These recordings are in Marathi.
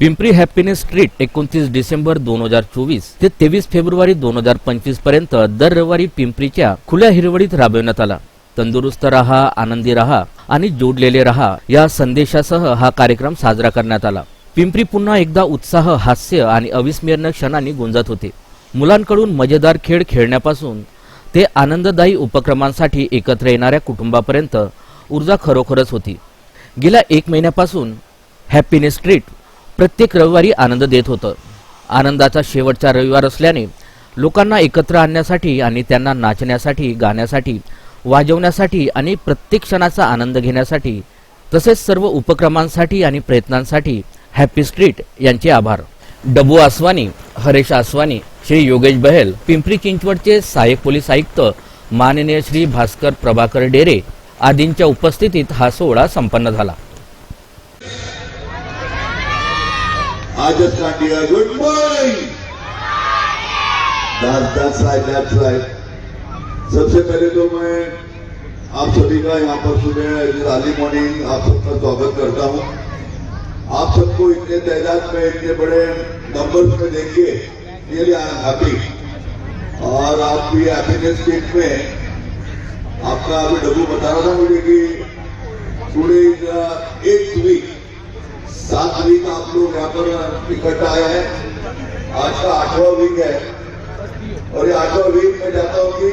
पिंपरी हॅपीनेस स्ट्रीट एकोणतीस डिसेंबर दोन हजार चोवीस ते तेवीस फेब्रुवारी दोन हजार पंचवीसपर्यंत दर रविवारी पिंपरीच्या खुल्या हिरवळीत राबविण्यात आला. तंदुरुस्त रहा आनंदी रहा आणि जोडलेले रहा या संदेशासह हा कार्यक्रम साजरा करण्यात आला. पिंपरी पुन्हा एकदा उत्साह हास्य आणि अविस्मरणीय क्षणांनी गुंजत होते. मुलांकडून मजेदार खेळ खेळण्यापासून ते आनंददायी उपक्रमांसाठी एकत्र येणाऱ्या कुटुंबापर्यंत ऊर्जा खरोखरच होती. गेल्या एक महिन्यापासून हॅपीनेस स्ट्रीट प्रत्येक रविवारी आनंद देत होतं. आनंदाचा शेवटचा रविवार असल्याने लोकांना एकत्र आणण्यासाठी आणि त्यांना नाचण्यासाठी गाण्यासाठी वाजवण्यासाठी आणि प्रत्येक क्षणाचा आनंद घेण्यासाठी तसेच सर्व उपक्रमांसाठी आणि प्रयत्नांसाठी हॅपी स्ट्रीट यांचे आभार. डबू आसवानी हरेश आसवानी श्री योगेश बहेल पिंपरी चिंचवडचे सहाय्यक पोलीस आयुक्त माननीय श्री भास्कर प्रभाकर डेरे आदींच्या उपस्थितीत हा सोहळा संपन्न झाला. Ajas Kandia, good morning. That's, that's right, that's right. सबसे पहले तो मैं आप सभी का यहाँ पर सुबह अर्ली मॉर्निंग आप सबका स्वागत करता हूँ आप सबको इतने तादाद में इतने बड़े नंबर्स में देखिए रियली आई एम हैप्पी और आपकी हैप्पीनेस वीक में आपका अभी डब्बू बता रहा था मुझे कि टुडे इज़ एट वीक सात वीक आप लोग यहाँ पर इकट्ठा आए हैं। आज का आठवां वीक है। और ये आठवां वीक में चाहता हूँ कि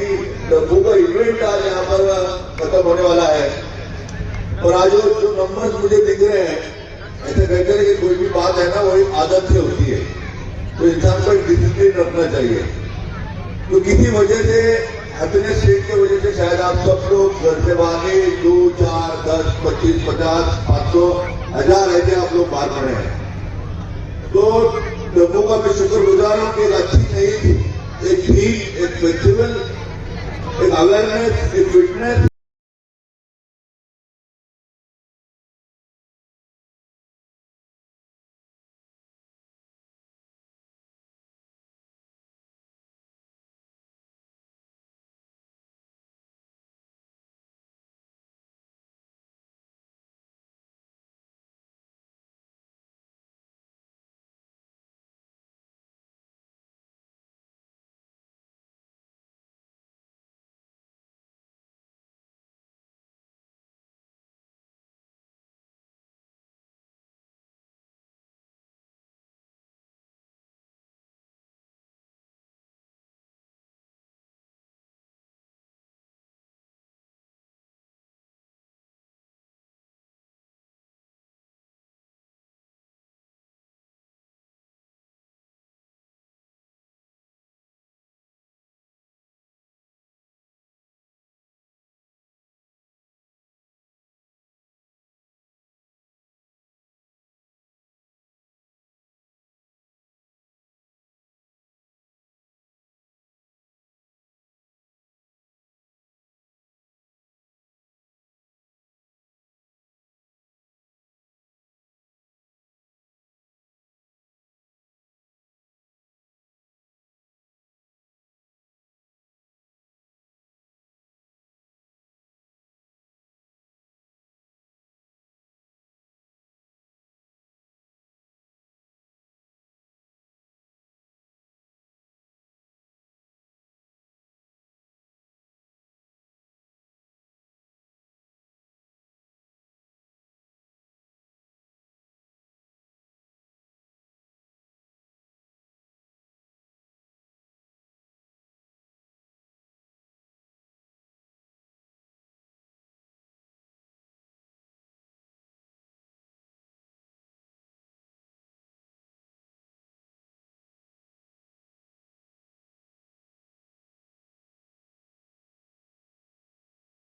डब्बू का इवेंट आज यहाँ पर खत्म होने वाला है। और आज वो जो नंबर्स मुझे दिख रहे हैं, ऐसे कहते हैं कि कोई भी बात है ना वो एक आदत से होती है। तो इंसान को एक डिसिप्लिन रखना चाहिए। तो किसी वजह से हैप्पीनेस रेट की वजह से शायद आप सब लोग घर से बाहर दो, चार, दस, पच्चीस, पचास, पाँच सौ हजार ऐसे आप लोग बाहर रहे हैं। तो लोगों का मैं शुक्रगुजार हूँ कि एक अच्छी नई एक थीम एक फेस्टिवल एक अवेयरनेस एक फिटनेस